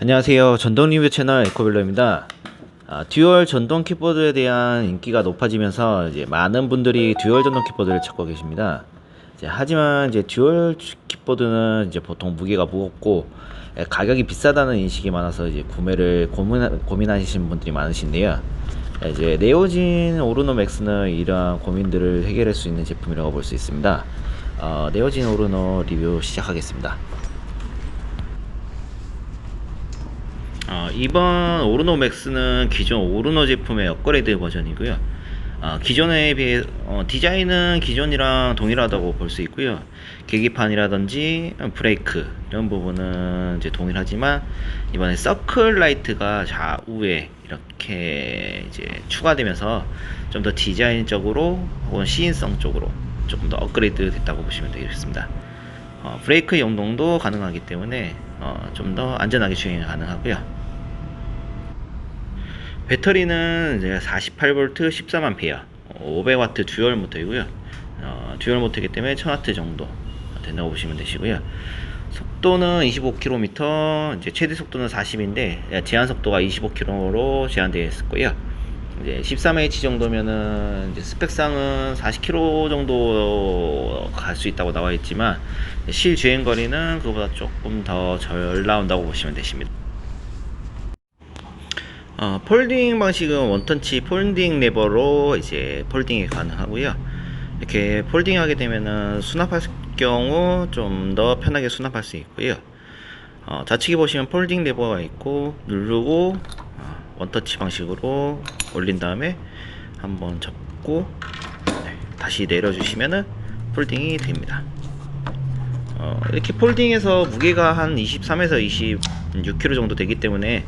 안녕하세요. 전동 리뷰 채널 에코빌러입니다. 아, 듀얼 전동 킥보드에 대한 인기가 높아지면서 이제 많은 분들이 듀얼 전동 킥보드를 찾고 계십니다. 이제 하지만 이제 듀얼 킥보드는 이제 보통 무게가 무겁고 예, 가격이 비싸다는 인식이 많아서 이제 구매를 고민, 고민하시는 분들이 많으신데요. 예, 이제 네오진 오르노 맥스는 이러한 고민들을 해결할 수 있는 제품이라고 볼 수 있습니다. 어, 네오진 오르노 리뷰 시작하겠습니다. 어, 이번 오르노 맥스는 기존 오르노 제품의 업그레이드 버전이고요. 어, 기존에 비해 어, 디자인은 기존이랑 동일하다고 볼 수 있고요. 계기판이라든지 브레이크 이런 부분은 이제 동일하지만 이번에 서클 라이트가 좌우에 이렇게 이제 추가되면서 좀 더 디자인적으로 혹은 시인성 쪽으로 조금 더 업그레이드 됐다고 보시면 되겠습니다. 어, 브레이크 연동도 가능하기 때문에 어, 좀 더 안전하게 주행이 가능하고요. 배터리는 이제 48V 14만페어 500W 듀얼 모터이고요. 어, 듀얼 모터이기 때문에 1000W 정도 된다고 보시면 되시고요. 속도는 25km, 이제 최대 속도는 40인데 제한 속도가 25km로 제한되어 있고요. 이제 13H 정도면은 스펙상은 40km 정도 갈 수 있다고 나와 있지만 실 주행 거리는 그보다 조금 더덜 나온다고 보시면 되십니다. 어, 폴딩 방식은 원터치 폴딩 레버로 이제 폴딩이 가능하고요. 이렇게 폴딩하게 되면은 수납할 경우 좀 더 편하게 수납할 수 있고요. 어, 좌측에 보시면 폴딩 레버가 있고 누르고 어, 원터치 방식으로 올린 다음에 한번 접고 네, 다시 내려주시면은 폴딩이 됩니다. 어, 이렇게 폴딩해서 무게가 한 23에서 26kg 정도 되기 때문에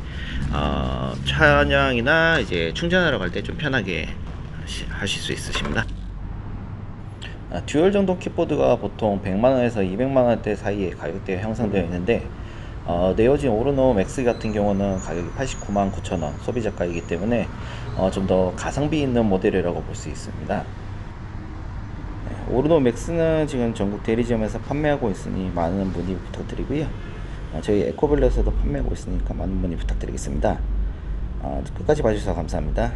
어, 차량이나 이제 충전하러 갈 때 좀 편하게 하시- 하실 수 있으십니다. 아, 듀얼 전동 킥보드가 보통 100만원에서 200만원대 사이에 가격대가 형성되어 있는데 어, 네오진 오르노 맥스 같은 경우는 가격이 89만 9천원 소비자가이기 때문에 어, 좀 더 가성비 있는 모델이라고 볼 수 있습니다. 네, 오르노 맥스는 지금 전국 대리점에서 판매하고 있으니 많은 문의 부탁드리고요. 어, 저희 에코블렛에도 판매하고 있으니까 많은 문의 부탁드리겠습니다. 어, 끝까지 봐주셔서 감사합니다.